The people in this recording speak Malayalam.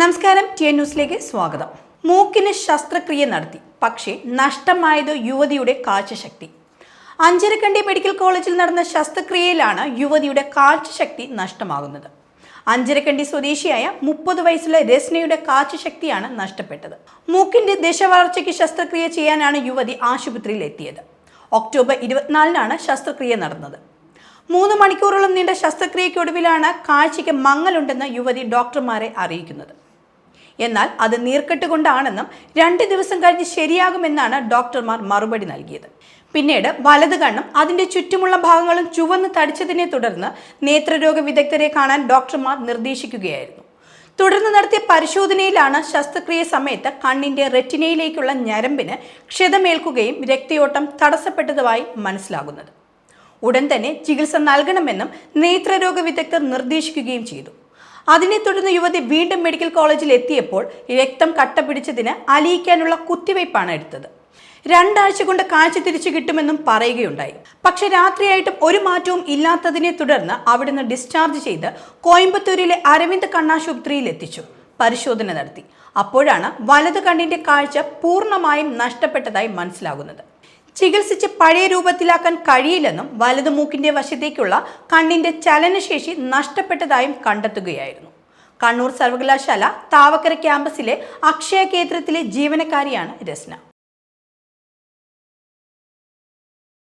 നമസ്കാരം ടി ന്യൂസിലേക്ക് സ്വാഗതം. മൂക്കിന് ശസ്ത്രക്രിയ നടത്തി പക്ഷേ നഷ്ടമായത് യുവതിയുടെ കാഴ്ചശക്തി. അഞ്ചരക്കണ്ടി മെഡിക്കൽ കോളേജിൽ നടന്ന ശസ്ത്രക്രിയയിലാണ് യുവതിയുടെ കാഴ്ചശക്തി നഷ്ടമാകുന്നത്. അഞ്ചരക്കണ്ടി സ്വദേശിയായ മുപ്പത് വയസ്സുള്ള രസ്നയുടെ കാഴ്ചശക്തിയാണ് നഷ്ടപ്പെട്ടത്. മൂക്കിന്റെ ദശവളർച്ചയ്ക്ക് ശസ്ത്രക്രിയ ചെയ്യാനാണ് യുവതി ആശുപത്രിയിൽ എത്തിയത്. ഒക്ടോബർ ഇരുപത്തിനാലിനാണ് ശസ്ത്രക്രിയ നടന്നത്. മൂന്ന് മണിക്കൂറോളം നീണ്ട ശസ്ത്രക്രിയയ്ക്കൊടുവിലാണ് കാഴ്ചയ്ക്ക് മങ്ങലുണ്ടെന്ന് യുവതി ഡോക്ടർമാരെ അറിയിക്കുന്നത്. എന്നാൽ അത് നീർക്കെട്ട് കൊണ്ടാണെന്നും രണ്ട് ദിവസം കഴിഞ്ഞ് ശരിയാകുമെന്നാണ് ഡോക്ടർമാർ മറുപടി നൽകിയത്. പിന്നീട് വലത് കണ്ണും അതിന്റെ ചുറ്റുമുള്ള ഭാഗങ്ങളും ചുവന്ന് തടിച്ചതിനെ തുടർന്ന് നേത്രരോഗ വിദഗ്ധരെ കാണാൻ ഡോക്ടർമാർ നിർദ്ദേശിക്കുകയായിരുന്നു. തുടർന്ന് നടത്തിയ പരിശോധനയിലാണ് ശസ്ത്രക്രിയ സമയത്ത് കണ്ണിന്റെ റെറ്റിനയിലേക്കുള്ള ഞരമ്പിന് ക്ഷതമേൽക്കുകയും രക്തയോട്ടം തടസ്സപ്പെട്ടതുമായി മനസ്സിലാകുന്നത്. ഉടൻ തന്നെ ചികിത്സ നൽകണമെന്നും നേത്രരോഗ വിദഗ്ധർ നിർദ്ദേശിക്കുകയും ചെയ്തു. അതിനെ തുടർന്ന് യുവതി വീണ്ടും മെഡിക്കൽ കോളേജിൽ എത്തിയപ്പോൾ രക്തം കട്ട പിടിച്ചതിന് അലിയിക്കാനുള്ള കുത്തിവയ്പ്പാണ് എടുത്തത്. രണ്ടാഴ്ച കൊണ്ട് കാഴ്ച തിരിച്ചു കിട്ടുമെന്നും പറയുകയുണ്ടായി. പക്ഷെ രാത്രിയായിട്ടും ഒരു മാറ്റവും ഇല്ലാത്തതിനെ തുടർന്ന് അവിടുന്ന് ഡിസ്ചാർജ് ചെയ്ത് കോയമ്പത്തൂരിലെ അരവിന്ദ് കണ്ണാശുപത്രിയിൽ എത്തിച്ചു. പരിശോധന നടത്തി. അപ്പോഴാണ് വലത് കണ്ണിന്റെ കാഴ്ച പൂർണമായും നഷ്ടപ്പെട്ടതായി മനസ്സിലാകുന്നത്. ചികിത്സിച്ച് പഴയ രൂപത്തിലാക്കാൻ കഴിയില്ലെന്നും വലതു മൂക്കിന്റെ വശത്തേക്കുള്ള കണ്ണിന്റെ ചലനശേഷി നഷ്ടപ്പെട്ടതായും കണ്ടെത്തുകയായിരുന്നു. കണ്ണൂർ സർവകലാശാല താവക്കര ക്യാമ്പസിലെ അക്ഷയ കേന്ദ്രത്തിലെ ജീവനക്കാരിയാണ് രസ്ന.